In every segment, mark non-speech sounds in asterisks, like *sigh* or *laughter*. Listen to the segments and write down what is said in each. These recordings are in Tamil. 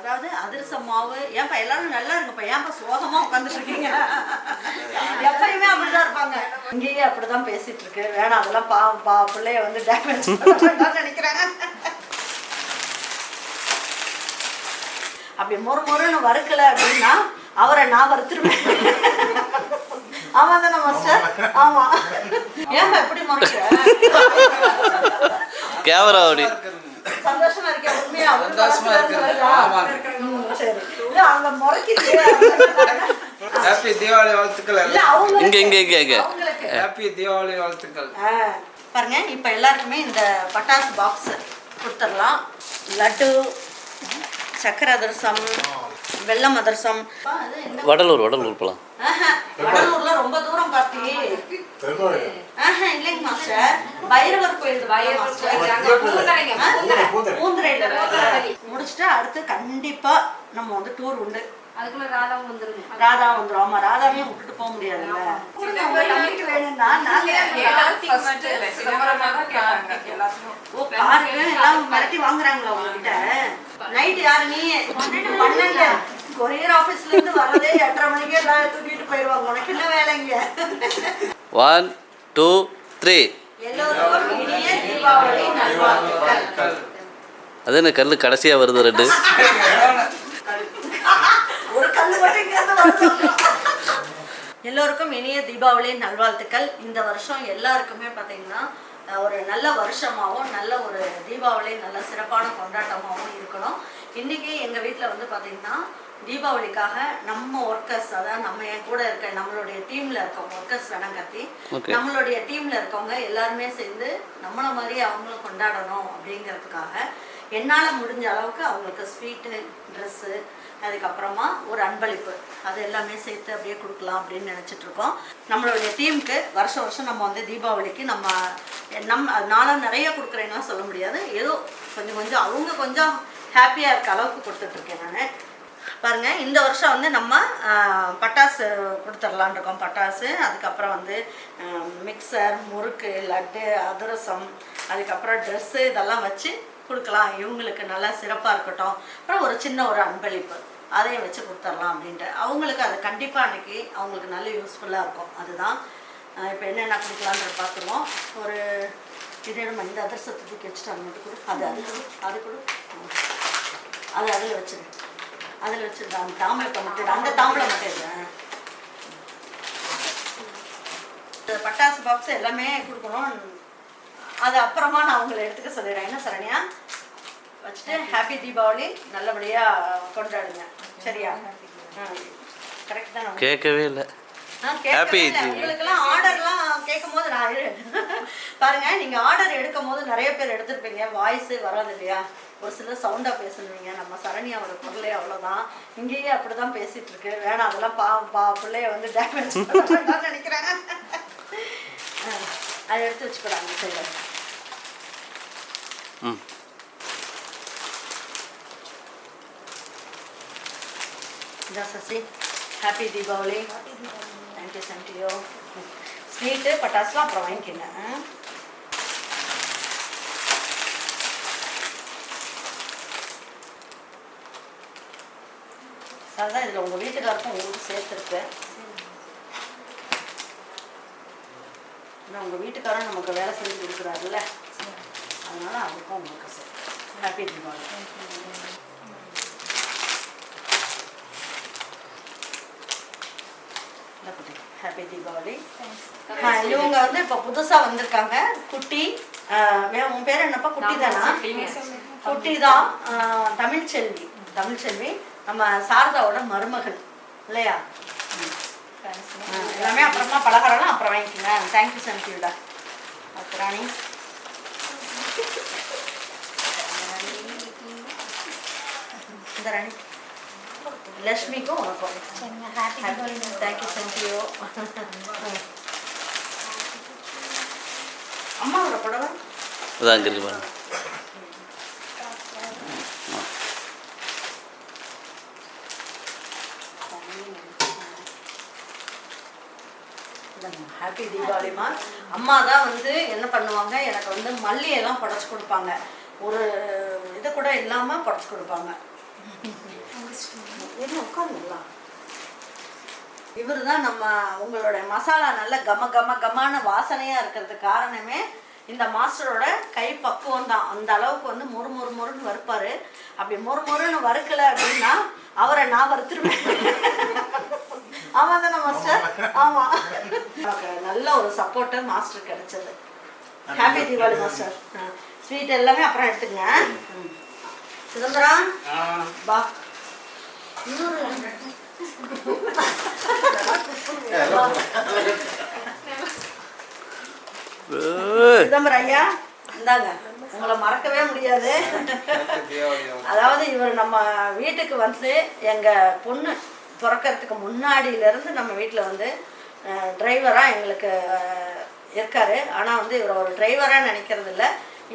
அதாவது அதிரசம் மாவு. ஏன்பா எல்லாரும் நல்லா இருக்குப்பா ஏன்பா சோகமா உட்காந்துட்டு இருக்கீங்க எப்பயுமே அப்படிதான் இருப்பாங்க. இங்கேயே அப்படிதான் பேசிட்டு இருக்கு வேணாம் அதெல்லாம் பா பா பிள்ளைய வந்து டேமேஜ் நினைக்கிறாங்க. அப்படி மொறு மொறுன்னு வறுக்கல அப்படின்னா அவரை நான் வறுத்துருவேன். ஆமா தானே மாஸ்டர் ஆமா. ஏன்பா எப்படி முறைக்கிற? கேமரா அப்படி சந்தோஷமா இருக்கேன். உண்மையா சந்தோஷமா மனசுல இருந்து இருக்குது. வருதா? ஆமாங்க. ம், சரி இல்ல அவங்க முறைக்குது ஹாப்பி தீபாவளி வாழ்த்துக்கள் இல்ல அவங்க இங்க இங்க இங்க இங்க. ஹாப்பி தீபாவளி வாழ்த்துக்கள். ஆ, பாருங்க இப்ப எல்லாருக்குமே இந்த பட்டாசு பாக்ஸ் கொடுத்துடலாம். லட்டு சக்கரை அதிரசம் வெள்ளம் அதிரசம். வடலூர் வடலூர் போலாம். ஆஹா, வடலூர்ல ரொம்ப தூரம் பாத்தி. ஆஹா இல்லைங்க மாஸ்டர். பைரவர் கோயில்? பூந்துரையில. முடிச்சுட்டு அடுத்து கண்டிப்பா நம்ம வந்து டூர் உண்டு. அதுக்குள்ள ராதாவும் வந்துருங்க. ராதா வந்துரும். ஆமா ராதாவையும் விட்டுட்டு போக முடியாதுல்ல. தம்பிக்கு வேணும்னா நாங்க ஓ பாருங்க எல்லாம் மிரட்டி வாங்குறாங்களா உங்ககிட்ட? நைட் யாரு நீ? பன்னெண்டு கொரியர் ஆபீஸ்ல இருந்து வரதே எட்டரை மணிக்கு எல்லாம் தூக்கிட்டு போயிடுவாங்க. உனக்கு என்ன வேலைங்க ஒன் டூ த்ரீ. எல்லோருக்கும் இனிய தீபாவளி நல்வாழ்த்துக்கள். அது என்ன கல் கடைசியாக வருது ரெண்டு. எல்லோருக்கும் இனிய தீபாவளி நல்வாழ்த்துக்கள். இந்த வருஷம் எல்லாருக்குமே பார்த்தீங்கன்னா ஒரு நல்ல வருஷமாகவும் நல்ல ஒரு தீபாவளி நல்ல சிறப்பான கொண்டாட்டமாகவும் இருக்கணும். இன்னைக்கு எங்கள் வீட்டில் வந்து பார்த்தீங்கன்னா தீபாவளிக்காக நம்ம ஒர்க்கர்ஸ் அதாவது நம்ம என் கூட இருக்க நம்மளுடைய டீமில் இருக்கவங்க ஒர்க்கர்ஸ் வேணாம் கத்தி. நம்மளுடைய டீமில் இருக்கவங்க எல்லாருமே சேர்ந்து நம்மள மாதிரி அவங்களும் கொண்டாடணும் அப்படிங்கிறதுக்காக என்னால் முடிஞ்ச அளவுக்கு அவங்களுக்கு ஸ்வீட்டு ட்ரெஸ்ஸு அதுக்கப்புறமா ஒரு அன்பளிப்பு. அது எல்லாமே சேர்த்து அப்படியே கொடுக்கலாம் அப்படின்னு நினச்சிட்டு இருக்கோம். நம்மளுடைய டீமுக்கு வருஷம் வருஷம் நம்ம வந்து தீபாவளிக்கு நம்ம நம்ம நானும் நிறைய கொடுக்குறேன்னா சொல்ல முடியாது. ஏதோ கொஞ்சம் கொஞ்சம் அவங்க கொஞ்சம் ஹாப்பியாக இருக்க அளவுக்கு கொடுத்துட்ருக்கேன் நான். பாருங்கள் இந்த வருஷம் வந்து நம்ம பட்டாசு கொடுத்துடலான் இருக்கோம் பட்டாசு. அதுக்கப்புறம் வந்து மிக்சர் முறுக்கு லட்டு அதிரசம் அதுக்கப்புறம் ட்ரெஸ்ஸு இதெல்லாம் வச்சு கொடுக்கலாம். இவங்களுக்கு நல்லா சிறப்பாக இருக்கட்டும். அப்புறம் ஒரு சின்ன ஒரு அன்பளிப்பு. அதையும் வச்சு கொடுத்துடலாம் அப்படின்ட்டு. அவங்களுக்கு அது கண்டிப்பாக அன்றைக்கி அவங்களுக்கு நல்ல யூஸ்ஃபுல்லாக இருக்கும். அதுதான். இப்போ என்னென்ன கொடுக்கலான்ற பார்த்துருவோம் ஒரு இதே நம்ம இந்த அதிரசத்தை தூக்கி வச்சுட்டு அது மட்டும் கொடு. அது அது கொடு. அது கொடு. அது அதில் வச்சிரு. அதில் வச்சிரு அந்த தாம்பளத்தை மட்டும். அந்த தாம்பளம் மட்டும். இந்த பட்டாசு பாக்ஸ் எல்லாமே கொடுக்கணும். அது அப்புறமா நான் அவங்களை எடுத்துக்க சொல்லிடுறேன். என்ன சரண்யா? வச்சுட்டு ஹாப்பி தீபாவளி நல்லபடியாக கொண்டாடுங்க. சரியா? கரெக்ட் தான்? கேட்கவே இல்லை. உங்களுக்கெல்லாம் ஆர்டர்லாம் கேட்கும் போது நான். *laughs* பாருங்க நீங்க ஆர்டர் எடுக்கும் போது நிறைய பேர் எடுத்திருப்பீங்க. வாய்ஸ் வராது இல்லையா? ஒரு சிலர் சவுண்டா பேசுவீங்க நம்ம சரண்யாவோட குரலே அவ்வளவுதான். இங்கேயே அப்படிதான் பேசிட்டு இருக்கு வேணாம் அதெல்லாம் பா பா பிள்ளைய வந்து டேமேஜ் நினைக்கிறாங்க ஆ, அதை எடுத்து வச்சுக்கிறாங்க சரி ம். இதான் Sasi. Happy Deepavali thank you thank you sweet பட்டாசுலாம் அப்புறம் வாங்கிக்கோங்க. ஆ? அதுதான் இதில் உங்கள் வீட்டுக்காருக்கும் உங்களுக்கு சேர்த்துருக்கு ஏன்னா உங்கள் வீட்டுக்காரரும் நமக்கு வேலை செஞ்சு கொடுக்குறாருல்ல. அதனால அவருக்கும் உங்களுக்கு சேர்த்து. ஹாப்பி தீபாவளி. ஹாப்பி தீபாவளி. இவங்க வந்து இப்போ புதுசாக வந்திருக்காங்க. குட்டி. உன் பேர் என்னப்பா? குட்டி தானா? குட்டி தான். தமிழ்ச்செல்வி. தமிழ்ச்செல்வி. நம்ம சாரதாவோட மருமகள் இல்லையா? ம். ஆ, எல்லாமே அப்புறமா பலகாரம்லாம் அப்புறம் வாங்கிக்கோங்க. தேங்க்யூ தேங்க்யூடா அப்புறாணி இந்த ராணி. லக்ஷ்மிக்கும் உனக்கும். தேங்க்யூ தேங்க்யூ அம்மாவோட புடவை? அதான் அங்கே இருக்கு பாருங்க ஹாப்பி தீபாவளிமா அம்மா தான் வந்து என்ன பண்ணுவாங்க? எனக்கு வந்து மல்லியெல்லாம் புடச்சி கொடுப்பாங்க. ஒரு இது கூட இல்லாமல் புடச்சி கொடுப்பாங்க. என்ன உட்காந்துங்களா இவர் தான் நம்ம உங்களோட மசாலா நல்ல கம கம கமான வாசனையாக இருக்கிறதுக்கு காரணமே இந்த மாஸ்டரோட கை பக்குவம் தான். அந்த அளவுக்கு வந்து மொறு மொறு மொறுன்னு வறுப்பார். அப்படி மொறு மொறுன்னு வறுக்கலை அப்படின்னா அவரை நான் வறுத்துருவேன். ஆமாம் தானே மாஸ்டர்? நமக்கு நல்ல ஒரு சப்போர்ட்டு மாஸ்டர் கிடைச்சது. Happy Deepavali master. ஸ்வீட் எல்லாமே அப்புறம் எடுத்துங்க. சுதந்திரம் பா. சிதம்பரம் ஐயா இந்தாங்க. உங்களை மறக்கவே முடியாது. அதாவது இவர் நம்ம வீட்டுக்கு வந்து எங்கள் பொண்ணு பிறக்கிறதுக்கு முன்னாடியிலேருந்து நம்ம வீட்டில் வந்து டிரைவராக எங்களுக்கு இருக்கார் இருக்காரு. ஆனால் வந்து இவர் ஒரு டிரைவராக நினைக்கிறது இல்லை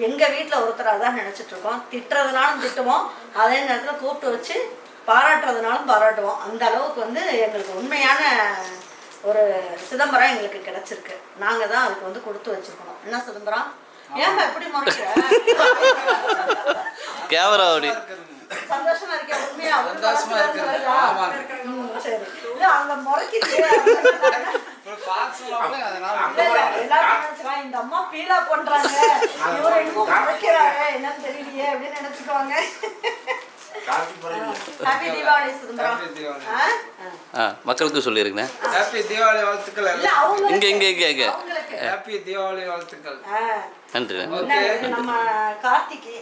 எங்கள் வீட்டில் ஒருத்தராக தான் நினச்சிட்ருக்கோம். திட்டுறதுனாலும் திட்டுவோம். அதே நேரத்தில் கூப்பிட்டு வச்சு பாராட்டுறதுனாலும் பாராட்டுவோம். அந்த அளவுக்கு வந்து எங்களுக்கு உண்மையான ஒரு சிதம்பரம் எங்களுக்கு கிடைச்சிருக்கு. நாங்கள் தான் அதுக்கு வந்து கொடுத்து வச்சுருக்கணும். என்ன சிதம்பரம்? ஏன் எப்படி முறைக்கிற? கேமரா அப்படி. சந்தோஷமா இருக்கேன் உண்மையா? சந்தோஷமா மனசுல இருந்து இருக்குது. வருதா? ஆமாங்க. ம், சரி. இல்ல அங்க முறைக்குது ஒரு பார்த்து சொல்லாமலே அதனால இல்ல, இல்ல, எல்லாரும் நினைச்சுக்கலாம், இந்த அம்மா ஃபீலா பண்றாங்க இவர் என்னன்னு தெரியலையே அப்படின்னு நினைச்சுக்குவாங்க. ஆ? மக்களுக்கு சொல்லியிருக்கேன் ஹாப்பி தீபாவளி வாழ்த்துக்கள் இங்க, இங்க, இங்க, இங்க. ஹாப்பி தீபாவளி வாழ்த்துக்கள். நன்றி நம்ம கார்த்திகை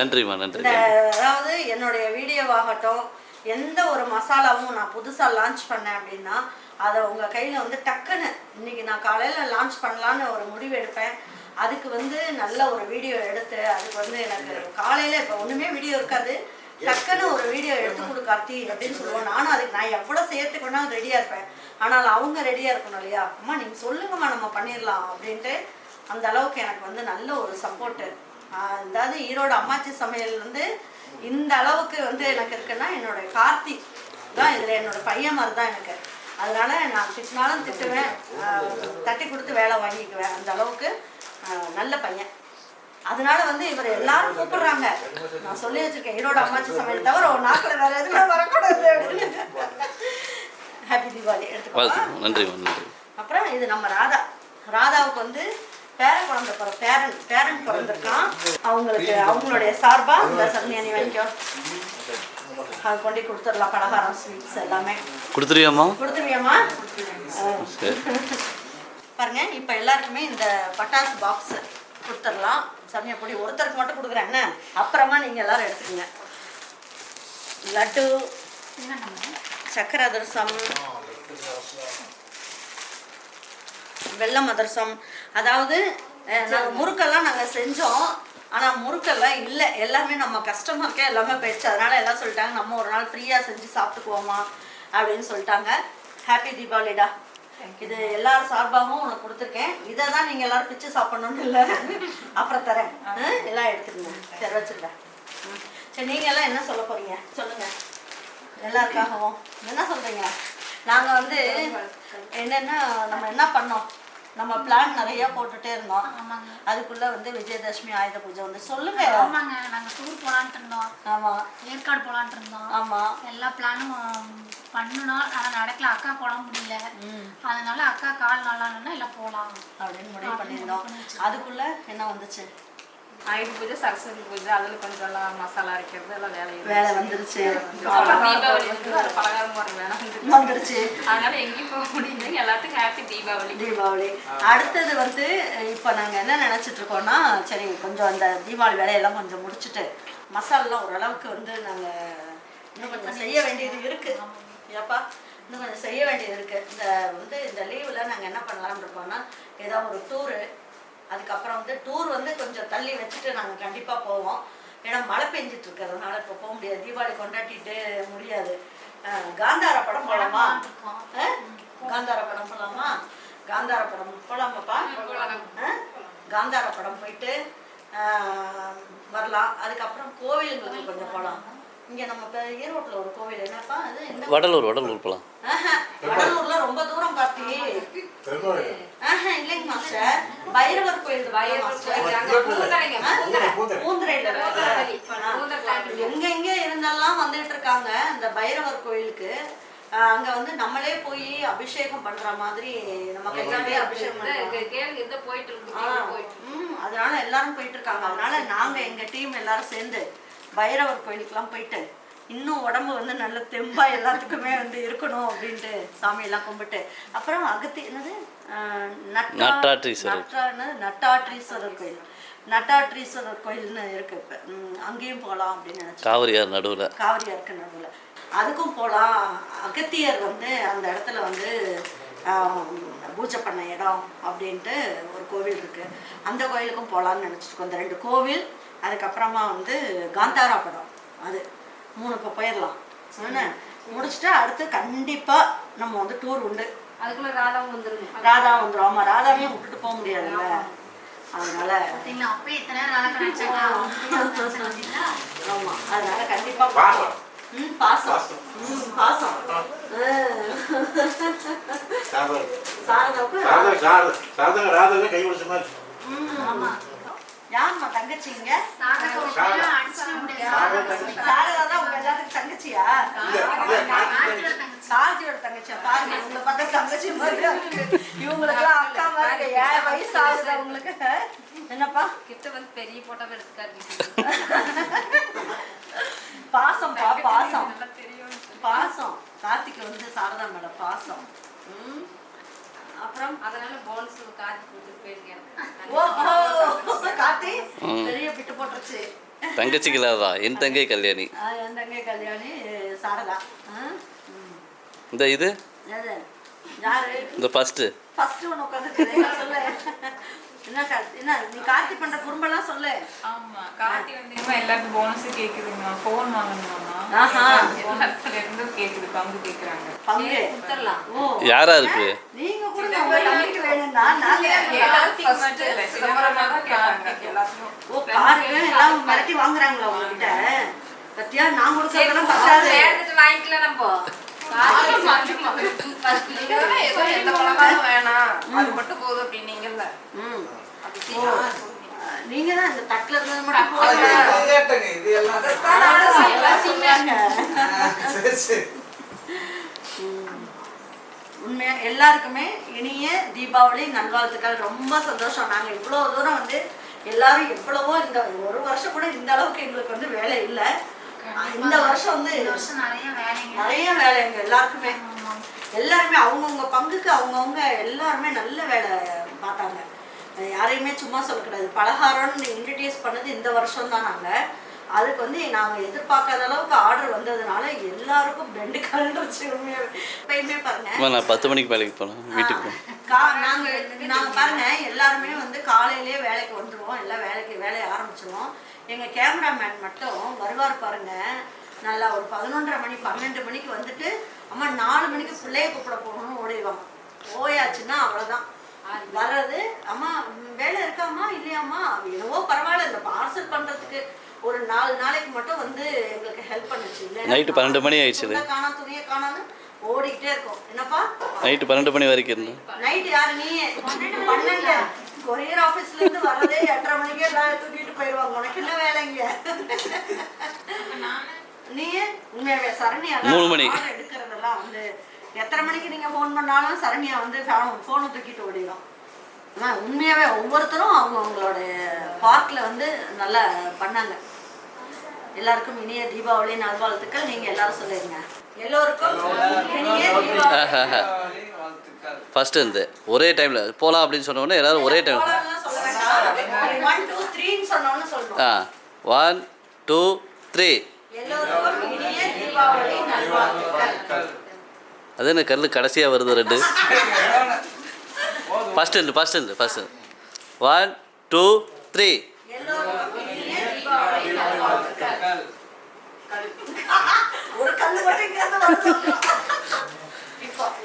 நன்றிம்மா நன்றி அதாவது என்னுடைய வீடியோவாகட்டும் எந்த ஒரு மசாலாவும் நான் புதுசாக லான்ச் பண்ணேன் அப்படின்னா அதை உங்கள் கையில் வந்து டக்குன்னு இன்னைக்கு நான் காலையில் லான்ச் பண்ணலான்னு ஒரு முடிவு எடுப்பேன். அதுக்கு வந்து நல்ல ஒரு வீடியோ எடுத்து அதுக்கு வந்து எனக்கு காலையில் இப்போ ஒன்றுமே வீடியோ இருக்காது. டக்குன்னு ஒரு வீடியோ எடுத்து கொடு கார்த்தி அப்படின்னு சொல்லுவோம். நானும் அதுக்கு நான் எவ்வளோ சேர்த்துக்கணும் ரெடியாக இருப்பேன். ஆனால் அவங்க ரெடியாக இருக்கணும் இல்லையா? அம்மா நீங்கள் சொல்லுங்கம்மா நம்ம பண்ணிடலாம் அப்படின்ட்டு அந்த அளவுக்கு எனக்கு வந்து நல்ல ஒரு சப்போர்ட்டு அதாவது ஈரோடு அம்மாச்சி சமையல் வந்து இந்த அளவுக்கு வந்து எனக்கு இருக்குன்னா என்னோட கார்த்தி தான் இதில் என்னோட பையன் மாதிரி தான் எனக்கு. அதனால நான் திட்டினாலும் திட்டுவேன். தட்டி கொடுத்து வேலை வாங்கிக்குவேன் அந்த அளவுக்கு நல்ல பையன். அதனால வந்து இவர் எல்லாரும் கூப்பிடுறாங்க. நான் சொல்லி வச்சிருக்கேன் ஈரோடு அம்மாச்சி சமையல் தவிர ஒரு நாக்கில் வேற எதுவுமே வரக்கூடாது அப்படின்னு. ஹாப்பி தீபாவளி எடுத்துக்கோ வாழ்த்து நன்றிம்மா நன்றி. அப்புறம் இது நம்ம ராதா. ராதாவுக்கு வந்து பேரன் குழந்தை பிற பேரன் பேரன் பிறந்திருக்கான். அவங்களுக்கு அவங்களுடைய சார்பா இந்த சன்னியானி வாங்கிக்கோ அது கொண்டு கொடுத்துடலாம் பலகாரம் ஸ்வீட்ஸ் எல்லாமே. கொடுத்துருவியாம்மா? கொடுத்துருவியாம்மா? பாருங்க இப்போ எல்லாருக்குமே இந்த பட்டாசு பாக்ஸ் கொடுத்துடலாம். சமய பொடி ஒருத்தருக்கு மட்டும் கொடுக்குறேன். என்ன? அப்புறமா நீங்கள் எல்லாரும் எடுத்துக்கங்க. லட்டு சக்கரை அதிரசம் வெள்ளம் அதிரசம். அதாவது நாங்கள் முறுக்கெல்லாம் நாங்கள் செஞ்சோம். ஆனால் முறுக்கெல்லாம் இல்லை. எல்லாமே நம்ம கஸ்டமருக்கே எல்லாமே போயிடுச்சு. அதனால எல்லாம் சொல்லிட்டாங்க நம்ம ஒரு நாள் ஃப்ரீயாக செஞ்சு சாப்பிட்டுக்குவோமா அப்படின்னு சொல்லிட்டாங்க. ஹாப்பி தீபாவளிடா இது எல்லார் சார்பாகவும் உனக்கு கொடுத்துருக்கேன். இதை தான் நீங்கள் எல்லாரும் பிச்சு சாப்பிடணும்னு இல்லை. அப்புறம் தரேன்? எல்லாம் எடுத்துக்கங்க. சரி வச்சுருங்க. ம். சரி நீங்கள் எல்லாம் என்ன சொல்ல போறீங்க? சொல்லுங்க. எல்லாருக்காகவும். என்ன சொல்றீங்க? நாங்கள் வந்து என்னன்னா நம்ம என்ன பண்ணோம்? நம்ம பிளான் நிறைய போட்டுட்டே இருந்தோம். ஆமாங்க. அதுக்குள்ள வந்து விஜயதசமி ஆயுத பூஜை வந்து சொல்லுங்க. ஆமாங்க. நாங்க டூர் போலான்ட்டு இருந்தோம். ஆமா. ஏற்காடு போலான்ட்டு இருந்தோம். ஆமா. எல்லா பிளானும் பண்ணணும். ஆனா நடக்கல. அக்கா போட முடியல. அதனால அக்கா கால் நல்லா எல்லாம் போலாம். அப்படின்னு முடிவு பண்ணியிருந்தோம் அதுக்குள்ள என்ன வந்துச்சு? ஆயுத பூஜை சரஸ்வதி பூஜை அதுல கொஞ்சம் எல்லாம் மசாலா அரைக்கிறது எல்லாம் வேலை. வேலை வந்துருச்சு. தீபாவளி வந்து அது பலகாரம் போற வேலை வந்து வந்துருச்சு. அதனால எங்கேயும் போக முடியல. எல்லாத்துக்கும் ஹாப்பி தீபாவளி. தீபாவளி. அடுத்தது வந்து இப்போ நாங்கள் என்ன நினச்சிட்டு இருக்கோம்னா சரி கொஞ்சம் அந்த தீபாவளி வேலையெல்லாம் கொஞ்சம் முடிச்சுட்டு மசாலாலாம் ஓரளவுக்கு வந்து நாங்கள் இன்னும் கொஞ்சம் செய்ய வேண்டியது இருக்கு. ஏப்பா? இன்னும் கொஞ்சம் செய்ய வேண்டியது இருக்கு. இந்த வந்து இந்த லீவில் நாங்கள் என்ன பண்ணலாம்னு இருக்கோம்னா ஏதோ ஒரு டூரு அதுக்கப்புறம் வந்து டூர் வந்து கொஞ்சம் தள்ளி வச்சுட்டு நாங்கள் கண்டிப்பாக போவோம். ஏன்னா மழை பெஞ்சிட்டு இருக்கிறதுனால இப்போ போக முடியாது. தீபாவளி கொண்டாடிட்டு முடியாது. காந்தார படம் போகலாமா அஹ்? காந்தார படம் போகலாமா காந்தார படம் போகலாமாப்பா? காந்தார படம் போயிட்டு வரலாம். அதுக்கப்புறம் கோவிலுங்களுக்கு கொஞ்சம் போகலாம் இங்கே நம்ம இப்போ ஈரோட்டில் ஒரு கோவில் என்னப்பா அது என்ன வடலூர் வடலூர் போகலாம் வடலூர்ல ரொம்ப தூரம் கார்த்தி. ஆஹா இல்லைங்க மாஸ்டர். பைரவர் கோயில். எங்க எங்க இருந்தெல்லாம் வந்துட்டு இருக்காங்க இந்த பைரவர் கோயிலுக்கு. ஆஹ் அங்க வந்து நம்மளே போய் அபிஷேகம் பண்ற மாதிரி நம்ம கையாலே அபிஷேகம் போயிட்டு அதனால எல்லாரும் போயிட்டு இருக்காங்க. அதனால நாங்க எங்க டீம் எல்லாரும் சேர்ந்து பைரவர் கோயிலுக்குலாம் போயிட்டு இன்னும் உடம்பு வந்து நல்ல தெம்பா எல்லாத்துக்குமே வந்து இருக்கணும் அப்படின்ட்டு சாமியெல்லாம் கும்பிட்டு அப்புறம் அகத்தி என்னது? ஆஹ், நட்டா- நட்டாற்றீஸ்வரர். நட்டான்னு நட்டாற்றீஸ்வரர் கோயில். நட்டாற்றீஸ்வரர் கோயில்னு இருக்கு. இப்ப அங்கேயும் போகலாம் அப்படின்னு நினைச்சேன் காவிரியார் நடுவில். காவிரியா இருக்கு நடுவில். அதுக்கும் போகலாம் அகத்தியர் வந்து அந்த இடத்துல வந்து பூஜை பண்ண இடம் அப்படின்ட்டு ஒரு கோவில் இருக்கு. அந்த கோயிலுக்கும் போகலான்னு நினச்சிருக்கோம் இந்த ரெண்டு கோவில் அதுக்கப்புறமா வந்து காந்தாரா படம். அது மூணு இப்போ போயிடலாம். முடிச்சுட்டு அடுத்து கண்டிப்பாக நம்ம வந்து டூர் உண்டு. அதுக்குள்ள ராதாவும் வந்துருங்க. ராதா வந்துடும் ஆமாம் ராதாவையும் விட்டுட்டு போக முடியாதுல்ல. அதனால பார்த்தீங்களா அப்பயே இத்தனை நேரம் ராதா கணேசன் ஆமா. அதனால கண்டிப்பா பாசம். ம் பாசம். ம் பாசம். சாதகம் ராதகம் கை பிடிச்ச மாதிரி. ம் ஆமா. யாரும்மா தங்கச்சிங்க சாரதா தான் உங்க எல்லாத்துக்கும் தங்கச்சியா. சாஜியோட தங்கச்சியா? பாருங்க உங்களை பார்த்தா தங்கச்சி மாதிரி இருக்கு. இவங்களுக்குலாம் அக்கா மாதிரி வயசு ஆகுது அவங்களுக்கு என்னப்பா? கிட்ட வந்து பெரிய போட்டோவை எடுத்துக்காரு பாசம்ப்பா பாசம். நல்லா தெரியும் பாசம். கார்த்திக் வந்து சாரதா மேடம் பாசம். ம்? அப்புறம் அதனால போனஸ் போயிருக்கேன். ஓஹோ கார்த்தி? பெரிய பிட்டு போட்டுருச்சு. தங்கச்சிக்கு என் தங்கை கல்யாணி. ஆ, என் தங்கை கல்யாணி சாரதா. இந்த இது? இந்த ஃபஸ்ட்டு ஃபர்ஸ்ட் ஒன்று உட்காந்து சொல்லு. என்ன என்ன நீ கார்த்தி பண்ற குறும்பெல்லாம் சொல்லு. ஆமா கார்த்தி வந்து எல்லாருக்கும் போனஸ் கேக்குதுங்க. போன் வாங்கணுமாமா. ஆஹா. போனஸ்ல இருந்து கேக்குது பங்கு கேக்குறாங்க. பங்கு. கொடுத்துடலாம் ஓ. யாரா இருக்கு? மிரட்டி வாங்குறாங்களா உங்ககிட்ட? பத்தியா? நான் கொடுக்கறதெல்லாம் பத்தாது. வாங்கிக்கலாம் நம்ம. நீங்க தான் இந்த தட்டுல இருந்தது மட்டும் இது எல்லாம். உண்மையா எல்லாருக்குமே இனிய தீபாவளி நல்வாழ்த்துக்கள். ரொம்ப சந்தோஷம். நாங்க இவ்வளவு தூரம் வந்து எல்லாரும் எவ்வளவோ இந்த ஒரு வருஷம் கூட இந்த அளவுக்கு எங்களுக்கு வந்து வேலை இல்லை. இந்த வருஷம் வந்து வருஷம் நிறைய வேலை எங்க எல்லாருக்குமே. எல்லாருமே அவங்கவுங்க பங்குக்கு அவங்கவுங்க எல்லாருமே நல்ல வேலை பார்த்தாங்க. யாரையுமே சும்மா சொல்லக்கூடாது பலகாரம்னு இன்ட்ரடியூஸ் பண்ணது இந்த வருஷம் தான் நாங்கள் அதுக்கு வந்து நாங்கள் எதிர்பார்க்காத அளவுக்கு ஆர்டர் வந்ததுனால எல்லாருக்கும் பெண்டு உண்மையாவே. எப்பயுமே பாருங்க. நான் பத்து மணிக்கு வேலைக்கு போனேன் வீட்டுக்கு நாங்கள் நாங்கள் பாருங்க எல்லாருமே வந்து காலையிலேயே வேலைக்கு வந்துடுவோம் எல்லாம் வேலைக்கு வேலையை ஆரம்பிச்சிருவோம். எங்கள் கேமராமேன் மட்டும் வருவார் பாருங்க. நல்லா ஒரு பதினொன்றரை மணி பன்னெண்டு மணிக்கு வந்துட்டு அம்மா நாலு மணிக்கு பிள்ளைய கூப்பிட போகணும்னு ஓடிடுவாங்க. போயாச்சுன்னா அவ்வளோதான் வர்றது அம்மா வேலை இருக்காம்மா இல்லையாம்மா? என்னவோ பரவாயில்ல இந்த பார்சல் பண்ணுறதுக்கு ஒரு நாலு நாளைக்கு மட்டும் வந்து எங்களுக்கு ஹெல்ப் பண்ணுச்சு. நைட்டு பன்னெண்டு மணி ஆயிடுச்சுது. துணியை காணோம் துணியை காணான்னு ஓடிக்கிட்டே இருக்கோம். என்னப்பா? நைட்டு பன்னெண்டு மணி வரைக்கும் இருந்தேன் நைட் யாரு நீ? பன்னெண்டு கொரியர் ஆபீஸ்ல இருந்து வர்றதே எட்டரை மணிக்கே எல்லாம் தூக்கிட்டு போயிடுவாங்க உனக்கு என்ன வேலைங்க நீ? உண்மையாவே சரண்யா மூணு மணி. எடுக்கிறதெல்லாம் வந்து எத்தனை மணிக்கு நீங்க ஃபோன் பண்ணாலும் சரண்யா வந்து ஃபோனை தூக்கிட்டு ஓடிடும் ஆனா உண்மையாவே ஒவ்வொருத்தரும் அவங்க அவங்களோட பார்ட்ல வந்து நல்லா பண்ணாங்க. எல்லாருக்கும் இனிய தீபாவளி நல்வாழ்த்துக்கள். நீங்க எல்லாரும் சொல்லுங்க எல்லோருக்கும் இனிய தீபாவளி. ஃபஸ்ட்டு இருந்து. ஒரே டைமில் போகலாம் அப்படின்னு சொன்ன உடனே எல்லாரும் ஒரே டைம். ஆ. ஒன் டூ த்ரீ எல்லோருக்கும் இனிய தீபாவளி நல்வாழ்த்துக்கள். அது என்ன கல் கடைசியாக வருது ரெண்டு? *laughs* ஃபஸ்ட் இருந்து ஃபஸ்ட் இருந்து ஃபஸ்ட் ஒன் டூ த்ரீ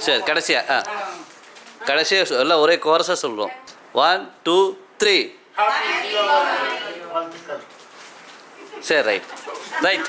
சரி கடைசியா ஆ. கடைசியாக எல்லாம் ஒரே கோரஸாக சொல்கிறோம் ஒன் டூ த்ரீ சரி ரைட் ரைட்